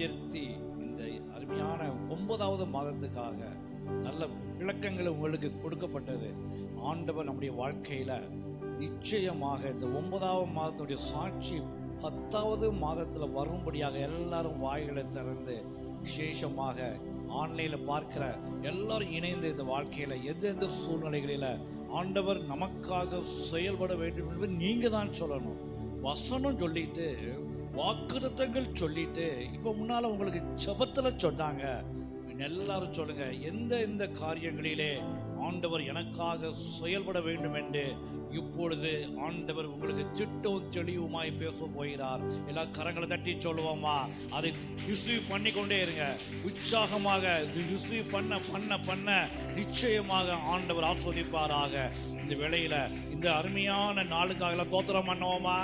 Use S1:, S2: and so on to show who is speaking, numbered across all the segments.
S1: உயர்த்தி இந்த அருமையான ஒன்பதாவது மாதத்துக்காக நல்ல விளக்கங்கள் உங்களுக்கு கொடுக்கப்பட்டது. ஆண்டவர் நம்முடைய வாழ்க்கையில் நிச்சயமாக இந்த ஒன்பதாவது மாதத்துடைய சாட்சி பத்தாவது மாதத்தில் வரும்படியாக எல்லாரும் வாய்களை திறந்து விசேஷமாக ஆன்லைனில் பார்க்கிற எல்லாரும் இணைந்து இந்த வாழ்க்கையில் எந்தெந்த சூழ்நிலைகளில் ஆண்டவர் நமக்காக செயல்பட வேண்டும் என்பது நீங்கள் தான் சொல்லணும். வசனம் சொல்லிட்டு வாக்குத்தத்தங்கள் சொல்லிட்டு இப்போ முன்னால் உங்களுக்கு செபத்தில் சொன்னாங்க. எல்லாரும் சொல்லுங்க எந்த எந்த காரியங்களிலே ஆண்டவர் எனக்காக செயல்பட வேண்டும் என்று இப்பொழுது ஆண்டவர் உங்களுக்கு திட்டம் தெளிவுமாய் பேச போகிறார். எல்லா கரங்களை தட்டி சொல்லுவோமா அதை ரிசீவ் பண்ணி கொண்டே இருங்க. உற்சாகமாக ரிசீவ் பண்ண பண்ண பண்ண நிச்சயமாக ஆண்டவர் ஆஸ்வதிப்பாராக. இந்த வேளையில இந்த அருமையான நாளுக்காக தோத்திரம் பண்ணுவோமா?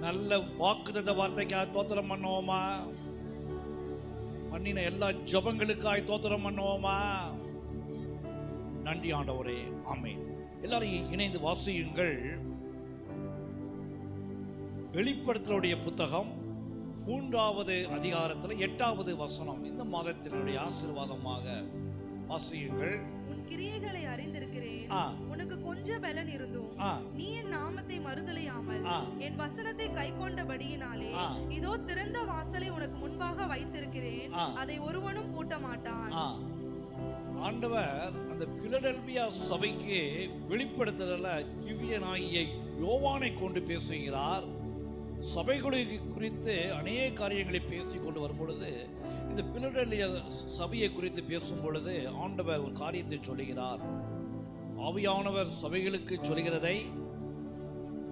S1: நல்ல வாக்குத்தத்த வார்த்தைக்காக தோத்திரம் பண்ணுவோமா? பண்ணின எல்லா ஜபங்களுக்காக தோத்திரம் பண்ணுவோமா? நன்றி ஆண்டவரே ஆமை எல்லாரையும் இணைந்து வாசியுங்கள். வெளிப்படுத்தலுடைய புத்தகம் மூன்றாவது அதிகாரத்தில் எட்டாவது வசனம். இந்த மாதத்தினுடைய ஆசீர்வாதமாக வாசியுங்கள்.
S2: கிரியைகளை அறிந்திருக்கிறேன். உனக்கு கொஞ்ச பலன் இருந்தும் நீ என் நாமத்தை மறுதலையாமல் என் வசனத்தை கைக்கொண்டபடியினாலே. இதோ திறந்த வாசலை உனக்கு முன்பாக வைத்திருக்கிறேன். அதை ஒருவனும் பூட்ட மாட்டான்.
S1: ஆண்டவர் அந்த பிலடெல்பியா சபைக்கு வெளிப்படுத்துதல திவ்யனாகிய யோவானை கொண்டு பேசுகிறார். சபைகளை குறித்து அநேக காரியங்களை பேசி கொண்டு வரும் பொழுது இந்த பிலடலிய சபையை குறித்து பேசும் பொழுது ஆண்டவர் ஒரு காரியத்தை சொல்லுகிறார். ஆவியானவர் சபைகளுக்கு சொல்கிறதை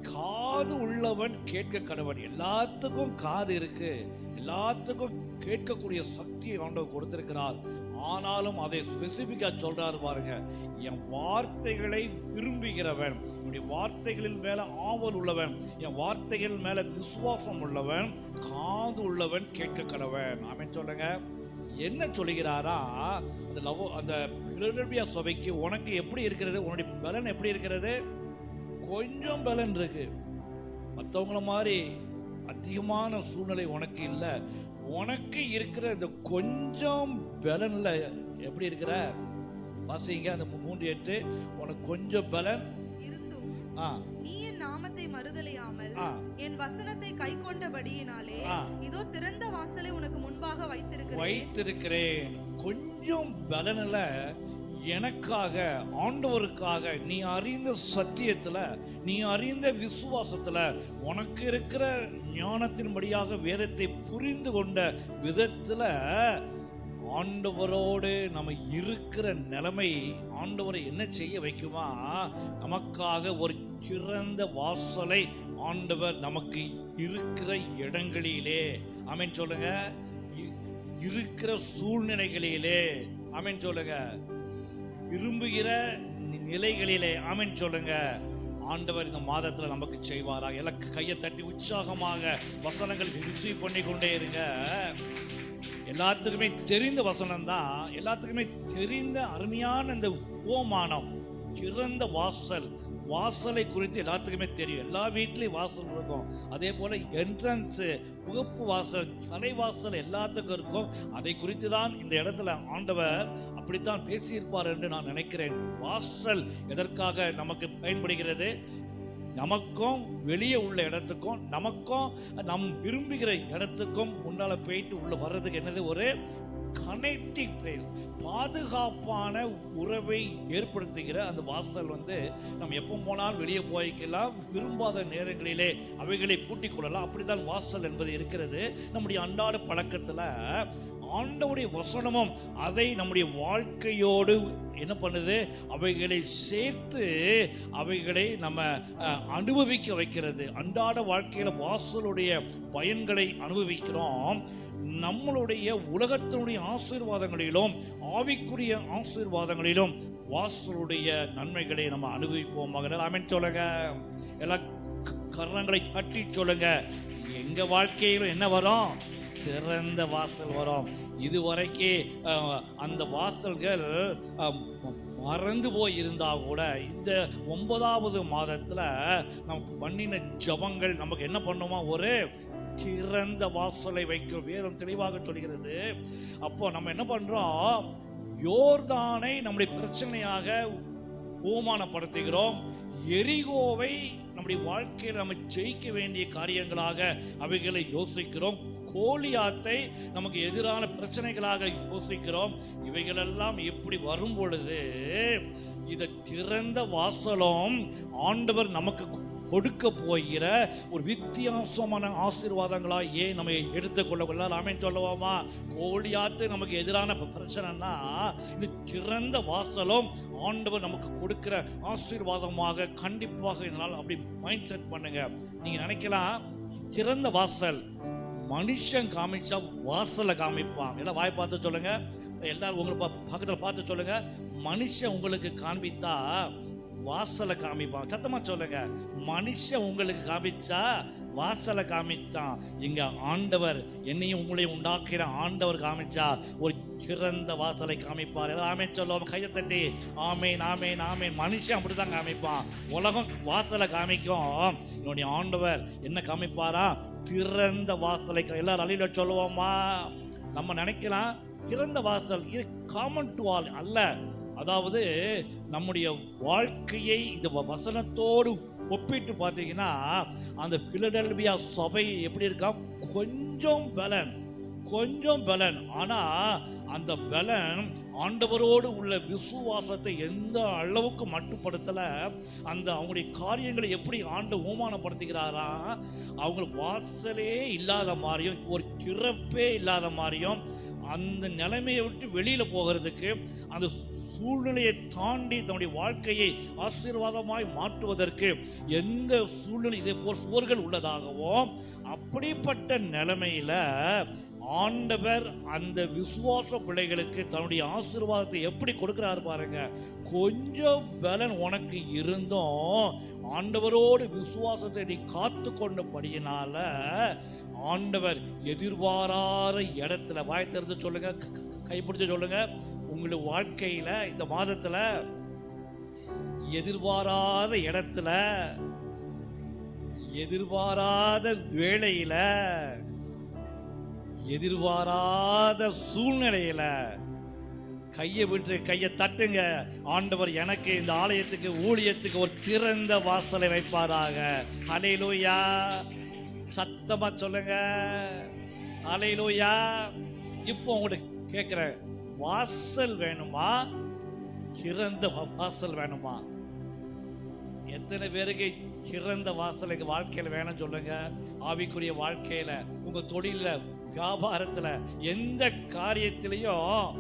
S1: காது உள்ளவன் கேட்க கடவன். எல்லாத்துக்கும் காது இருக்கு. எல்லாத்துக்கும் கேட்கக்கூடிய சக்தியை ஆண்டவர் கொடுத்திருக்கிறார். ஆனாலும் அதை ஸ்பெசிஃபிக்காக சொல்கிறாரு பாருங்க. என் வார்த்தைகளை விரும்புகிறவன் என்னுடைய வார்த்தைகளின் மேலே ஆவல் உள்ளவன் என் வார்த்தைகள் மேலே விசுவாசம் உள்ளவன் காது உள்ளவன் கேட்க கடவன் அவன் சொல்லுங்க. என்ன சொல்லுகிறாரா? அந்த லவ் அந்த பிலடெல்பியா சபைக்கு உனக்கு எப்படி இருக்கிறது? உன்னுடைய பலன் எப்படி இருக்கிறது? கொஞ்சம் பலன் இருக்கு. மற்றவங்கள மாதிரி அதிகமான சூழ்நிலை உனக்கு இல்லை. உனக்கு இருக்கிற இந்த கொஞ்சம் பலன்ல எப்படி இருக்கிற? வாசிங்க அந்த மூன்று எட்டு. உனக்கு கொஞ்சம் பலன்
S2: இருந்தும்
S1: ஆ.
S2: நீ என் நாமத்தை மறுதலையாமல் என் வசனத்தை கைக்கொண்டபடியினாலே
S1: ஆ.
S2: இதோ திறந்த வாசலை உனக்கு முன்பாக வைத்திருக்கிறேன்.
S1: வைத்திருக்கிறேன். கொஞ்சம் பலனில் எனக்காக ஆண்டவருக்காக நீ அறிந்த சத்தியத்தில் நீ அறிந்த விசுவாசத்தில் உனக்கு இருக்கிற ஞானத்தின்படியாக வேதத்தை புரிந்து கொண்ட விதத்தில் ஆண்டவரோடு நம்ம இருக்கிற நிலைமை ஆண்டவரை என்ன செய்ய வைக்குமா? நமக்காக ஒரு சிறந்த வாசலை ஆண்டவர் நமக்கு இருக்கிற இடங்களிலே. ஆமென் சொல்லுங்க. இ- இருக்கிற சூழ்நிலைகளிலே. ஆமென் சொல்லுங்க. விரும்புகிற நிலைகளிலே ஆமென் சொல்லுங்க. ஆண்டவர் இந்த மாதத்தில் நமக்கு செய்வாராக எனக்கு கையை தட்டி உற்சாகமாக வசனங்களுக்கு ரிசீவ் பண்ணி கொண்டே இருங்க. எல்லாத்துக்குமே தெரிந்த வசனம் தான் எல்லாத்துக்குமே தெரிந்த அருமையான இந்த ஓமானம் சிறந்த வாசல் வாசலை குறித்து எல்லாத்துக்குமே தெரியும். எல்லா வீட்லேயும் வாசல் இருக்கும். அதே போல் என்ட்ரன்ஸு முகப்பு வாசல் தலைவாசல் எல்லாத்துக்கும் இருக்கும். அதை குறித்து தான் இந்த இடத்துல ஆண்டவர் அப்படித்தான் பேசியிருப்பார் என்று நான் நினைக்கிறேன். வாசல் எதற்காக நமக்கு பயன்படுகிறது? நமக்கும் வெளியே உள்ள இடத்துக்கும் நமக்கும் நம் விரும்புகிற இடத்துக்கும் முன்னால் போயிட்டு உள்ள வர்றதுக்கு என்னது? ஒரு கனெக்டிங் பிளேஸ் பாதுகாப்பான உறவை ஏற்படுத்துகிற அந்த வாசல் வந்து நம்ம எப்போ போனாலும் வெளியே போய்க்கலாம். விரும்பாத நேரங்களிலே அவைகளை பூட்டிக் கொள்ளலாம். அப்படித்தான் வாசல் என்பது இருக்கிறது. நம்முடைய அன்றாட பழக்கத்தில் ஆண்டவுடைய வசனமும் அதை நம்முடைய வாழ்க்கையோடு என்ன பண்ணுது? அவைகளை சேர்த்து அவைகளை நம்ம அனுபவிக்க வைக்கிறது. அன்றாட வாழ்க்கையில் வாசலுடைய பயன்களை அனுபவிக்கிறோம். நம்மளுடைய உலகத்தினுடைய ஆசீர்வாதங்களிலும் ஆவிக்குரிய ஆசீர்வாதங்களிலும் வாசலுடைய நன்மைகளை நம்ம அனுபவிப்போம். மகன் ஆமென் சொல்லுங்க. எல்லா கரணங்களை கட்டி சொல்லுங்க. எங்க வாழ்க்கையிலும் என்ன வரும்? திறந்த வாசல் வரும். இதுவரைக்கு அந்த வாசல்கள் மறந்து போய் இருந்தால் கூட இந்த ஒன்பதாவது மாதத்தில் நமக்கு பண்ணின ஜபங்கள் நமக்கு என்ன பண்ணுமா? ஒரு திறந்த வாசலை வைக்கும். வேதம் தெளிவாக சொல்கிறது. அப்போ நம்ம என்ன பண்ணுறோம் யோர்தானை நம்முடைய பிரச்சனையாக ஓமானப்படுத்துகிறோம் எரிகோவை நம்முடைய வாழ்க்கையில் நம்ம ஜெயிக்க வேண்டிய காரியங்களாக அவைகளை யோசிக்கிறோம். கோலியாத்தை நமக்கு எதிரான பிரச்சனைகளாக யோசிக்கிறோம். இவைகளெல்லாம் எப்படி வரும் பொழுது இதை திறந்த வாசலும் ஆண்டவர் நமக்கு கொடுக்க போகிற ஒரு வித்தியாசமான ஆசீர்வாதங்களா ஏன் நம்ம எடுத்துக்கொள்ள கொள்ளலாமே சொல்லுவோமா? கோழியாத்து நமக்கு எதிரான பிரச்சனைனா இது திறந்த வாசலும் ஆண்டவர் நமக்கு கொடுக்கிற ஆசீர்வாதமாக கண்டிப்பாக இதனால் அப்படி மைண்ட் செட் பண்ணுங்க. நீங்க நினைக்கலாம் திறந்த வாசல் மனுஷன் காமிச்சா வாசலை காமிப்பான். எல்லாம் வாய் பார்த்து சொல்லுங்க. எல்லாரும் உங்களை பக்கத்தில் பார்த்து சொல்லுங்க. மனுஷன் உங்களுக்கு காண்பித்தா வாசலை காமிப்பான். சத்தமாக சொல்லுங்க. மனுஷன் உங்களுக்கு காமிச்சா வாசலை காமிச்சான் இங்க ஆண்டவர் என்னையும் உங்களையும் உண்டாக்குற ஆண்டவர் காமிச்சா ஒரு சிறந்த வாசலை காமிப்பார். ஆமே சொல்லுவோம். கையை தட்டி. ஆமேன் ஆமேன் ஆமேன். மனுஷன் அப்படிதான் காமிப்பான். உலகம் வாசலை காமிக்கும். என்னுடைய ஆண்டவர் என்ன காமிப்பாரா? திறந்த வாசலை எல்லாரும் அழியில சொல்லுவோமா? நம்ம நினைக்கலாம் திறந்த வாசல் இது காமன் டு ஆல் அல்ல. அதாவது நம்முடைய வாழ்க்கையை இந்த வசனத்தோடு ஒப்பிட்டு பார்த்தீங்கன்னா அந்த பிலடெல்பியா சபை எப்படி இருக்கா? கொஞ்சம் பலன் கொஞ்சம் பலன். ஆனால் அந்த பலன் ஆண்டவரோடு உள்ள விசுவாசத்தை எந்த அளவுக்கு மட்டுப்படுத்தல அந்த அவங்களுடைய காரியங்களை எப்படி ஆண்டு ஓமானப்படுத்துகிறாரா அவங்க வாசலே இல்லாத மாதிரியும் ஒரு கிறப்பே இல்லாத மாதிரியும் அந்த நிலைமையை விட்டு வெளியில போகிறதுக்கு அந்த சூழ்நிலையை தாண்டி தன்னுடைய வாழ்க்கையை ஆசீர்வாதமாய் மாற்றுவதற்கு எந்த சூழ்நிலை இதே போல் சுவர்கள் உள்ளதாகவும் அப்படிப்பட்ட நிலைமையில ஆண்டவர் அந்த விசுவாச பிள்ளைகளுக்கு தன்னுடைய ஆசீர்வாதத்தை எப்படி கொடுக்குறாரு பாருங்க. கொஞ்சம் பலன் உனக்கு இருந்தும். ஆண்டவரோடு விசுவாசத்தை நீ காத்து கொண்டபடியினால ஆண்டவர் எதிர்பாராத இடத்துல வாய் திறந்து சொல்லுங்க. கைப்பிடிச்சு சொல்லுங்க. உங்களுடைய வாழ்க்கையில இந்த மாதத்துல எதிர்பாராத இடத்துல எதிர்பாராத வேளையில எதிர்பாராத சூழ்நிலையில கையை விட்டு கையை தட்டுங்க. ஆண்டவர் எனக்கு இந்த ஆலயத்துக்கு ஊழியத்துக்கு ஒரு திறந்த வாசலை வைப்பாராக. அலையிலூயா சத்தமா சொல்லுங்க. அலையிலூயா இப்போ உங்கள்கிட்ட கேட்குறேன் வாசல் வேணுமா? கிறந்த வாசல் வேணுமா? எத்தனை பேருக்கு கிறந்த வாசல் வாழ்க்கையில் வாழ்க்கையில வேணும் சொல்லுங்க. ஆவிக்குரிய வாழ்க்கையில் உங்கள் தொழிலில் வியாபாரத்துல எந்த காரியத்திலையும்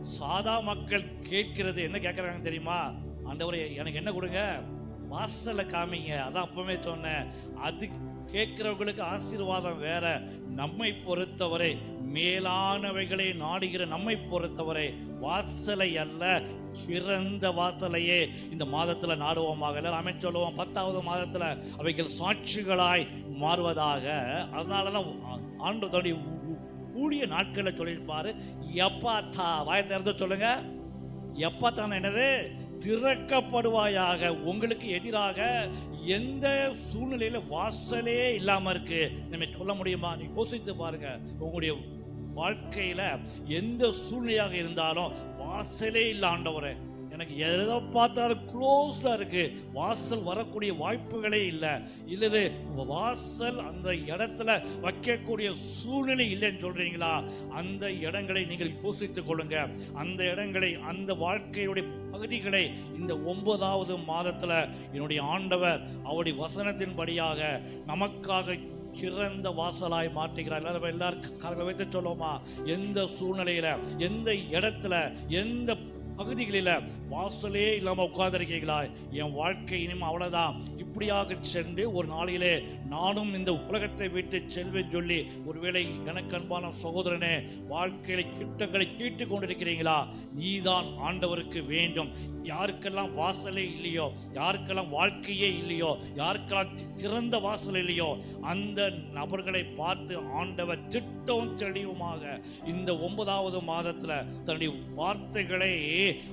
S1: சாதா மக்கள் கேட்கிறது என்ன கேட்கறாங்க தெரியுமா? ஆண்டவரை எனக்கு என்ன கொடுங்க? வாசலை காமிங்க. அதான் அப்பவுமே சொன்னேன். அது கேட்கிறவங்களுக்கு ஆசீர்வாதம் வேற. நம்மை பொறுத்தவரை மேலானவைகளை நாடுகிற நம்மை பொறுத்தவரை வாசலை அல்ல சிறந்த வாசலையே இந்த மாதத்தில் நாடுவோமாக. எல்லாமே சொல்லுவோம். பத்தாவது மாதத்தில் அவைகள் சாட்சிகளாய் மாறுவதாக. அதனாலதான் ஆண்டு தன்னுடைய ஊழிய நாட்களில் சொல்லியிருப்பாரு. எப்பாத்தா வாய திறந்து சொல்லுங்க. எப்பாத்தான என்னது? திறக்கப்படுவாயாக உங்களுக்கு எதிராக எந்த சூழ்நிலையில வாசலே இல்லாம இருக்கு. நம்ம சொல்ல முடியுமா? நீ யோசித்து பாருங்க. உங்களுடைய வாழ்க்கையில எந்த சூழ்நிலையாக இருந்தாலும் வாசலே இல்ல எனக்கு எதை பார்த்தாலும் க்ளோஸ்டாக இருக்கு. வாசல் வரக்கூடிய வாய்ப்புகளே இல்லை. இல்லது வாசல் அந்த இடத்துல வைக்கக்கூடிய சூழ்நிலை இல்லைன்னு சொல்றீங்களா? அந்த இடங்களை நீங்கள் யோசித்துக் கொள்ளுங்க. அந்த இடங்களை அந்த வாழ்க்கையுடைய பகுதிகளை இந்த ஒன்பதாவது மாதத்தில் என்னுடைய ஆண்டவர் அவருடைய வசனத்தின்படியாக நமக்காக சிறந்த வாசலாய் மாற்றுகிறார். எல்லாரும் எல்லாருக்கும் கரங்களை வைத்து சொல்லுவோமா? எந்த சூழ்நிலையில் எந்த இடத்துல எந்த பகுதிகளில் வாசலே இல்லாமல் உட்கார்ந்திருக்கீங்களா? என் வாழ்க்கை இனிமே அவ்வளோதான் இப்படியாக சென்று ஒரு நாளிலே நானும் இந்த உலகத்தை விட்டு செல்வேன் சொல்லி ஒருவேளை எனக்கு அன்பான சகோதரனே வாழ்க்கையில கிட்டங்களை கீட்டு கொண்டிருக்கிறீங்களா? நீதான் ஆண்டவருக்கு வேண்டும். யாருக்கெல்லாம் வாசலே இல்லையோ யாருக்கெல்லாம் வாழ்க்கையே இல்லையோ யாருக்கெல்லாம் திறந்த வாசல் இல்லையோ அந்த நபர்களை பார்த்து ஆண்டவர் திட்டம் தெளிவுமாக இந்த ஒன்பதாவது மாதத்தில் தன்னுடைய வார்த்தைகளை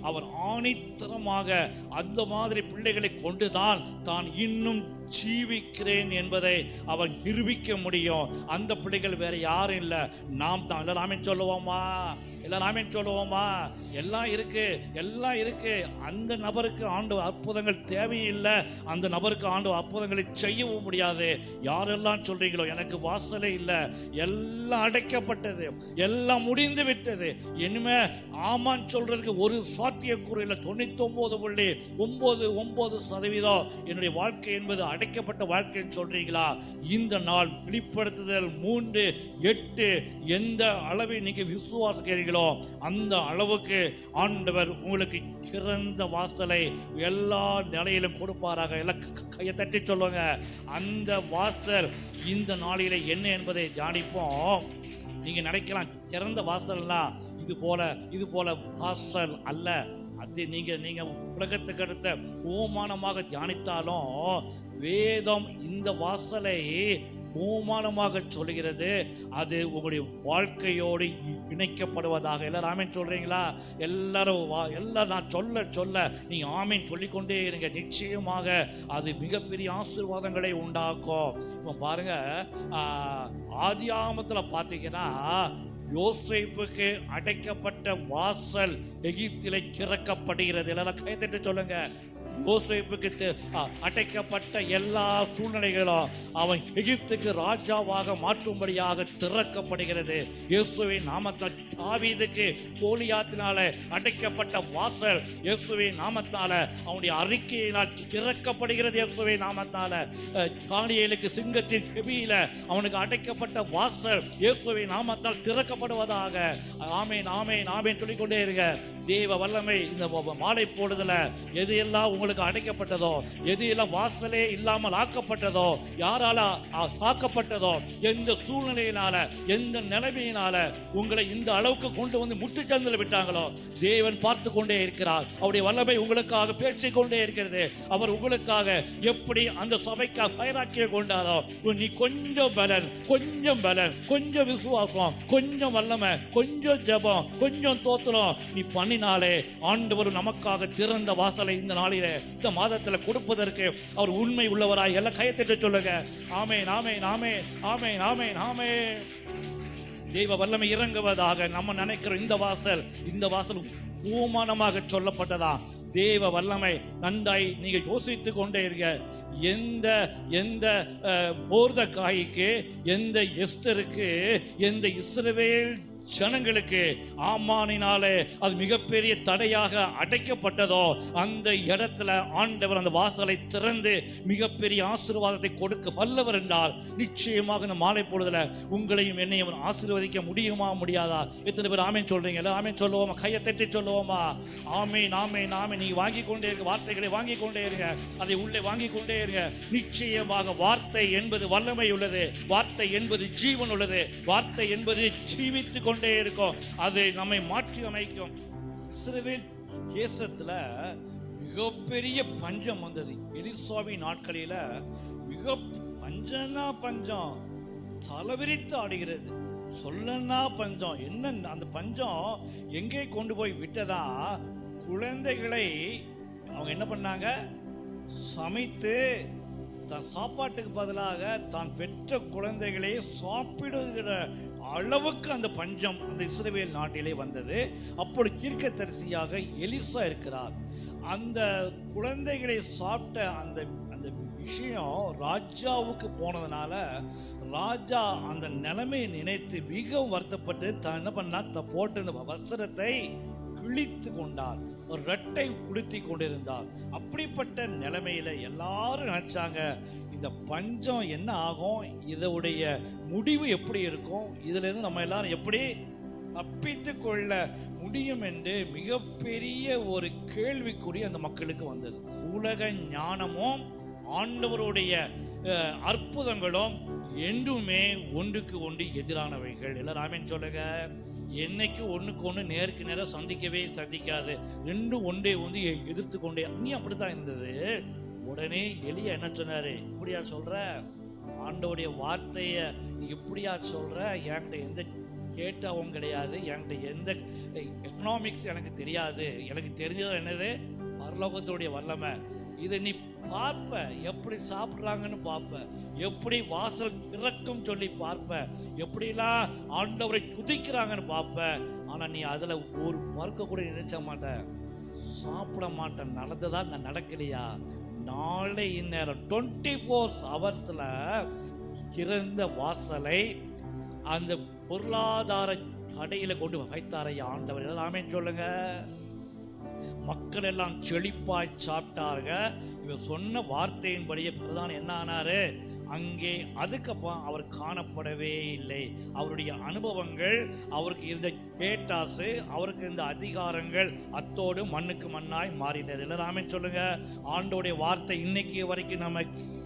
S1: அவர் ஆணித்தரமாக அந்த மாதிரி பிள்ளைகளை கொண்டுதான் தான் இன்னும் ஜீவிக்கிறேன் என்பதை அவர் நிரூபிக்க முடியும். அந்த பிள்ளைகள் வேற யாரும் இல்லை. நாம் தான். எல்லாமே சொல்லுவோமா? எல்லாமே சொல்லுவோமா? எல்லாம் இருக்கு எல்லாம் இருக்கு. அந்த நபருக்கு ஆண்டு அற்புதங்கள் தேவையில்லை. அந்த நபருக்கு ஆண்டு அற்புதங்களை செய்யவும் முடியாது. யாரெல்லாம் சொல்றீங்களோ எனக்கு வாசலே இல்லை. எல்லாம் அடைக்கப்பட்டது. எல்லாம் முடிந்து விட்டது. இனிமே ஆமான்னு சொல்றதுக்கு ஒரு சாத்தியக்கூறு இல்லை. தொண்ணூத்தொன்பது புள்ளி ஒன்பது ஒன்பது சதவீதம் என்னுடைய வாழ்க்கை என்பது அடைக்கப்பட்ட வாழ்க்கைன்னு சொல்றீங்களா? இந்த நாள் வெளிப்படுத்துதல் மூன்று எட்டு எந்த அளவை நீங்க விசுவாசிக்கிறீங்களோ அந்த அளவுக்கு ஆண்டவர் உங்களுக்கு சிறந்த வாசலை எல்லா நிலையிலும் கொடுப்பாராக. எல்லாம் க- கையை தட்டி சொல்லுவாங்க அந்த வாசல் இந்த நாளில என்ன என்பதை தியானிப்போம். நீங்க நினைக்கலாம் சிறந்த வாசல்னா இது போல இது போல வாசல் அல்ல. அது நீங்க நீங்க உலகத்துக்கு அடுத்த ஓமானமாக தியானித்தாலும் வேதம் இந்த வாசலை ஓமானமாக சொல்கிறது அது உங்களுடைய வாழ்க்கையோடு இணைக்கப்படுவதாக. எல்லாரும் ஆமீன் சொல்கிறீங்களா எல்லாரும் வா எல்லாரும் நான் சொல்ல சொல்ல நீங்கள் ஆமீன் சொல்லிக்கொண்டே இருங்க. நிச்சயமாக அது மிகப்பெரிய ஆசீர்வாதங்களை உண்டாக்கும். இப்போ பாருங்க ஆதியாமத்தில் பார்த்தீங்கன்னா யோசைப்புக்கு அடைக்கப்பட்ட வாசல் எகிப்திலே திறக்கப்படுகிறது. எல்லாரும் கைத்தட்டு சொல்லுங்க. யோசிப்புக்கு அடைக்கப்பட்ட எல்லா சூழ்நிலைகளும் அவன் எகிப்துக்கு ராஜாவாக மாற்றும்படியாக திறக்கப்படுகிறது. இயேசுவின் நாமத்தால் தாவீதுக்கு கோலியாத்தினால அடைக்கப்பட்ட வாசல் இயேசுவின் நாமத்தால அவனுடைய அறிக்கையினால் திறக்கப்படுகிறது இயேசுவின் நாமத்தால. காணியலுக்கு சிங்கத்தின் கெபியில அவனுக்கு அடைக்கப்பட்ட வாசல் இயேசுவின் நாமத்தால் திறக்கப்படுவதாக. ஆமேன் ஆமேன் ஆமேன் சொல்லிக்கொண்டே இருக்க தேவ வல்லமை இந்த மாலை போடுதல எது எல்லாம் உங்களுக்கு அடைக்கப்பட்டதோ எது எல்லாம் வாசலே இல்லாமல் ஆக்கப்பட்டதோ யாரால ஆக்கப்பட்டதோ எந்த சூழ்நிலையினால எந்த நிலைமையினால உங்களை இந்த அளவுக்கு கொண்டு வந்து முட்டுச்சந்தில் விட்டாங்களோ தேவன் பார்த்து கொண்டே இருக்கிறார். அவருடைய வல்லமை உங்களுக்காக பேசிக் கொண்டே இருக்கிறது. அவர் உங்களுக்காக எப்படி அந்த சபைக்காக பயிராக்கிய கொண்டாரோ நீ கொஞ்சம் பலன் கொஞ்சம் பலன் கொஞ்சம் விசுவாசம் கொஞ்சம் வல்லமை கொஞ்சம் ஜெபம் கொஞ்சம் தோத்திரம் நீ பண்ணினாலே ஆண்டவர் நமக்காக திறந்த வாசலை இந்த நாளிலே இந்த மாதத்தில் கொடுப்பதற்கு அவர் உண்மை உள்ளவராய் எல்லாம் கையத்திட்டு சொல்லுங்க. ஆமே நாமே நாமே ஆமே நாமே நாமே தெய்வ வல்லமை இறங்குவதாக நம்ம நினைக்கிறோம் இந்த வாசல் இந்த வாசல் ஊமானமாக சொல்லப்பட்டதா? தேவ வல்லமை நன்றாய் நீங்க யோசித்து கொண்டே இருக்க எந்த எந்த போர்தக்காய்க்கு எந்த எஸ்தருக்கு எந்த இஸ்ரவேல் ஜனங்களுக்கு ஆமானினாலே அது மிகப்பெரிய தடையாக அடைக்கப்பட்டதோ அந்த இடத்துல ஆண்டவர் அந்த வாசலை திறந்து மிகப்பெரிய ஆசீர்வாதத்தை கொடுக்க வல்லவர் என்றால் நிச்சயமாக இந்த மாலை பொழுதுல உங்களையும் என்னையும் ஆசீர்வதிக்க முடியுமா முடியாதா? எத்தனை பேர் ஆமேன் சொல்றீங்க? ஆமேன் சொல்லுவோமா? கையை தட்டி சொல்லுவோமா? ஆமே நாமே நாமே நீ வாங்கி கொண்டே இருக்க வார்த்தைகளை வாங்கி கொண்டே இருங்க. அதை உள்ளே வாங்கி கொண்டே இருங்க. நிச்சயமாக வார்த்தை என்பது வல்லமை உள்ளது. வார்த்தை என்பது ஜீவன் உள்ளது. வார்த்தை என்பது ஜீவித்து கொண்டு இருக்கும். அது நம்மை மாற்றி அமைக்கும். இஸ்ரேல் தேசத்துல மிகப்பெரிய பஞ்சம் வந்தது. எலிசாவி நாட்களில மிக பஞ்சம்னா பஞ்சம். தலைவிரித்து ஆடுகிறது. சொல்லனா பஞ்சம். என்ன அந்த பஞ்சம் எங்கே கொண்டு போய் விட்டதா? குழந்தைகளை அவங்க என்ன பண்ணாங்க? சமைத்து தன் சாப்பாட்டுக்கு பதிலாக தான் பெற்ற குழந்தைகளை சாப்பிடுகிற அளவுக்கு அந்த பஞ்சம் அந்த இஸ்ரவேல் நாட்டிலே வந்தது. அப்பொழுது தீர்க்கதரிசியாக எலிசா இருக்கிறார். அந்த குழந்தைகளை சாப்பிட்ட அந்த அந்த விஷயம் ராஜாவுக்கு போனதுனால ராஜா அந்த நிலைமையை நினைத்து மிகவும் வருத்தப்பட்டு தான் என்ன பண்ணா த போட்ட வஸ்திரத்தை கிழித்து கொண்டார். ஒரு ரெட்டை உடுத்தி கொண்டிருந்தார். அப்படிப்பட்ட நிலைமையில எல்லாரும் நினைச்சாங்க இந்த பஞ்சம் என்ன ஆகும்? இதோடைய முடிவு எப்படி இருக்கும்? இதுலேருந்து நம்ம எல்லாரும் எப்படி தப்பித்து கொள்ள முடியும் என்று மிகப்பெரிய ஒரு கேள்விக்குறி அந்த மக்களுக்கு வந்தது. உலக ஞானமும் ஆண்டவருடைய அற்புதங்களும் என்றுமே ஒன்றுக்கு ஒன்று எதிரானவைகள். எல்லாரும் சொல்லுங்க. என்னைக்கு ஒன்றுக்கு ஒன்று நேருக்கு நேராக சந்திக்கவே சந்திக்காது. ரெண்டும் ஒன்றே வந்து எ- எதிர்த்து கொண்டே நீ அப்படித்தான் இருந்தது. உடனே எளிய என்ன சொன்னார்? இப்படியா சொல்கிற ஆண்டோடைய வார்த்தையை இப்படியா சொல்கிற என்கிட்ட எந்த கேட்டவும் கிடையாது. என்கிட்ட எந்த எக்கனாமிக்ஸ் எனக்கு தெரியாது. எனக்கு தெரிஞ்சது என்னது? பரலோகத்துடைய வல்லமை. இதை நீ பார்ப்பேன் எப்படி சாப்பிட்றாங்கன்னு பார்ப்பேன் எப்படி வாசல் இறக்கும் சொல்லி பார்ப்பேன் எப்படிலாம் ஆண்டவரை துதிக்கிறாங்கன்னு பார்ப்பேன் ஆனால் நீ அதில் ஒரு பார்க்க கூட நினைச்ச மாட்ட. சாப்பிட மாட்டேன் நடந்ததா நான் நடக்கலையா? நாளை இந்நேரம் டுவெண்ட்டி ஃபோர் ஹவர்ஸில் இறந்த வாசலை அந்த பொருளாதார கடையில் கொண்டு வைத்தாரையா ஆண்டவர்? எல்லாமே சொல்லுங்கள் மக்கள் எல்லாம் செழிப்பாய் சாப்பிட்டாங்க இவர் சொன்ன வார்த்தையின்படியே பிரதான என்ன ஆனாரு? அங்கே அதுக்கப்புறம் அவர் காணப்படவே இல்லை. அவருடைய அனுபவங்கள் அவருக்கு இருந்த பேட்டாசு அவருக்கு இருந்த அதிகாரங்கள் அத்தோடு மண்ணுக்கு மண்ணாய் மாறினது. எல்லாமே சொல்லுங்க. ஆண்டோடைய வார்த்தை இன்னைக்கு வரைக்கும் நம்ம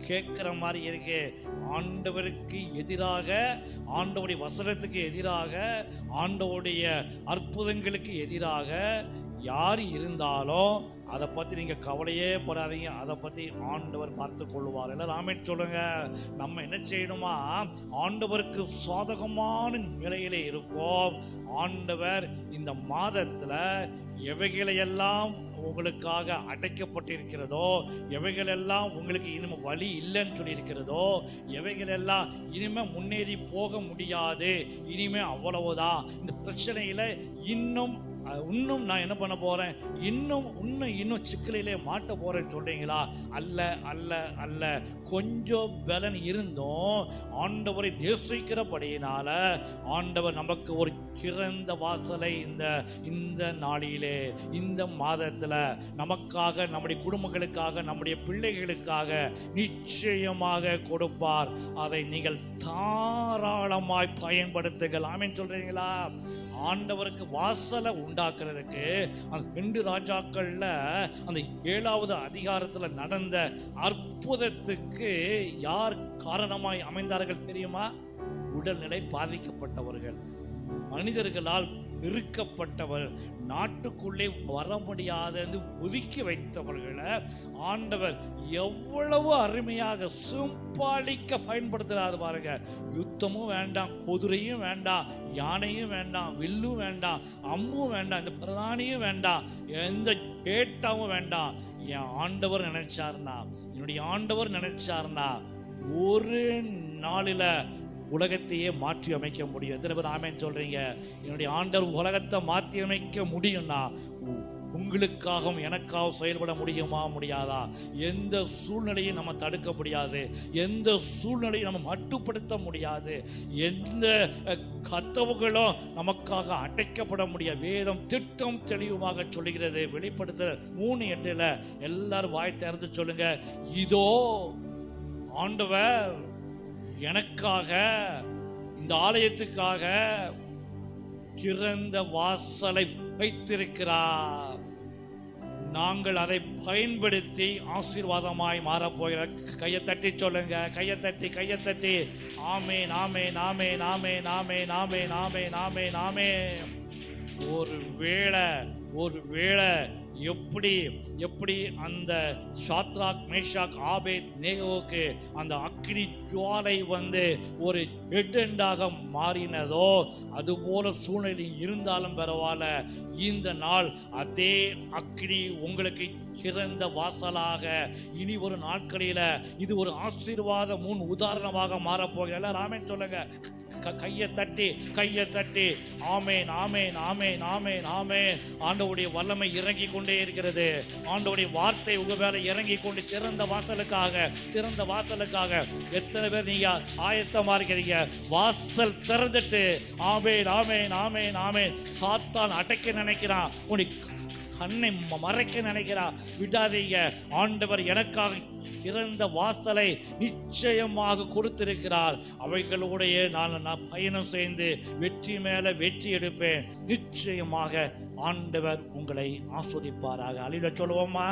S1: கேட்குற மாதிரி இருக்கு. ஆண்டவருக்கு எதிராக ஆண்டவருடைய வசனத்துக்கு எதிராக ஆண்டவருடைய அற்புதங்களுக்கு எதிராக யார் இருந்தாலும் அதை பற்றி நீங்கள் கவலையே படாதீங்க. அதை பற்றி ஆண்டவர் பார்த்து கொள்வார் இல்லை ஆமென் சொல்லுங்க. நம்ம என்ன செய்யணுமா? ஆண்டவருக்கு சாதகமான நிலையிலே இருப்போம். ஆண்டவர் இந்த மாதத்தில் எவைகளையெல்லாம் உங்களுக்காக அடைக்கப்பட்டிருக்கிறதோ எவைகளெல்லாம் உங்களுக்கு இனிமே வழி இல்லைன்னு சொல்லியிருக்கிறதோ எவைகளெல்லாம் இனிமே முன்னேறி போக முடியாது இனிமே அவ்வளவுதான். இந்த பிரச்சனையில் இன்னும் இன்னும் நான் என்ன பண்ண போகிறேன் இன்னும் இன்னும் இன்னும் சிக்கலிலே மாட்ட போகிறேன்னு சொல்கிறீங்களா அல்ல அல்ல அல்ல. கொஞ்சம் பலன் இருந்தும் ஆண்டவரை நேசிக்கிறபடியினால் ஆண்டவர் நமக்கு ஒரு சிறந்த வாசலை இந்த இந்த நாளிலே இந்த மாதத்தில் நமக்காக நம்முடைய குடும்பங்களுக்காக நம்முடைய பிள்ளைகளுக்காக நிச்சயமாக கொடுப்பார். அதை நீங்கள் தாராளமாய் பயன்படுத்துங்கள். சொல்கிறீங்களா ஆண்டவருக்கு வாசலை உண்டாக்குறதுக்கு அந்த ரெண்டு ராஜாக்கள்ல அந்த ஏழாவது அதிகாரத்துல நடந்த அற்புதத்துக்கு யார் காரணமாய் அமைந்தார்கள் தெரியுமா? உடல்நிலை பாதிக்கப்பட்டவர்கள். மனிதர்களால் இருக்கப்பட்டவர் நாட்டுக்குள்ளே வர முடியாத ஒதுக்கி வைத்தவர்களை ஆண்டவர் எவ்வளவு அருமையாக சிம்பாலிக்க பயன்படுத்துறாரு பாருங்க. யுத்தமும் வேண்டாம் குதிரையும் வேண்டாம் யானையும் வேண்டாம் வில்லும் வேண்டாம் அம்பும் வேண்டாம் இந்த பிரதானியும் வேண்டாம் எந்த கேட்டாவும் வேண்டாம். என் ஆண்டவர் நினைச்சார்னா என்னுடைய ஆண்டவர் நினைச்சார்னா ஒரு நாளில் உலகத்தையே மாற்றி அமைக்க முடியும். எத்தனை பேர் ஆமேன்னு சொல்கிறீங்க என்னுடைய ஆண்டவர் உலகத்தை மாற்றி அமைக்க முடியும்னா உங்களுக்காகவும் எனக்காகவும் செயல்பட முடியுமா? முடியாதா? எந்த சூழ்நிலையும் நம்ம தடுக்க முடியாது. எந்த சூழ்நிலையும் நம்ம மட்டுப்படுத்த முடியாது. எந்த கத்தவுகளும் கதவுகளும் நமக்காக அடைக்கப்பட முடியாது. வேதம் திட்டம் தெளிவுமாக சொல்லுகிறது. வெளிப்படுத்துகிற மூணு எட்டில் எல்லாரும் வாய் திறந்து சொல்லுங்க. இதோ ஆண்டவர் எனக்காக இந்த ஆலயத்துக்காக திறந்த வாசலை வைத்திருக்கிறார். நாங்கள் அதை பயன்படுத்தி ஆசீர்வாதமாய் மாறப்போகிற கையை தட்டி சொல்லுங்க. கையை தட்டி கையை தட்டி. ஆமே நாமே நாமே நாமே நாமே நாமே நாமே நாமே நாமே ஒரு வேளை ஒரு வேளை எப்படி எப்படி அந்த ஷாத்ராக் மேஷாக் ஆபேத் நேகோவுக்கு அந்த அக்கினி ஜுவாலை வந்து ஒரு எட்டெண்டாக மாறினதோ அதுபோல சூழ்நிலை இருந்தாலும் பரவாயில்ல. இந்த நாள் அதே அக்கினி உங்களுக்கு சிறந்த வாசலாக. இனி ஒரு நாட்களில் இது ஒரு ஆசீர்வாத முன் உதாரணமாக மாறப்போகிற எல்லாரும் சொல்லுங்க. கையை தட்டி கையை தட்டி. ஆமேன் ஆமேன் ஆமேன் ஆமேன் ஆமேன். ஆண்டவுடைய வல்லமை இறங்கி கொண்டே இருக்கிறது. ஆண்டவுடைய வார்த்தை உங்க மேல இறங்கி கொண்டு திறந்த வாசலுக்காக திறந்த வாசலுக்காக எத்தனை பேர் நீங்க ஆயத்தமா இருக்கிறீங்க? வாசல் திறந்துட்டு ஆமேன் ஆமேன் ஆமேன் ஆமேன். சாத்தான் அடைக்க நினைக்கிறான். உனி கண்ணை மறைக்க நினைக்கிறா விடாதீங்க. ஆண்டவர் எனக்காக இறந்த வாசலை நிச்சயமாக கொடுத்திருக்கிறார். அவைகளோடைய நான் நான் பயணம் செய்து வெற்றி மேலே வெற்றி எடுப்பேன். நிச்சயமாக ஆண்டவர் உங்களை ஆஸ்வதிப்பாராக. அழில சொல்லுவோமா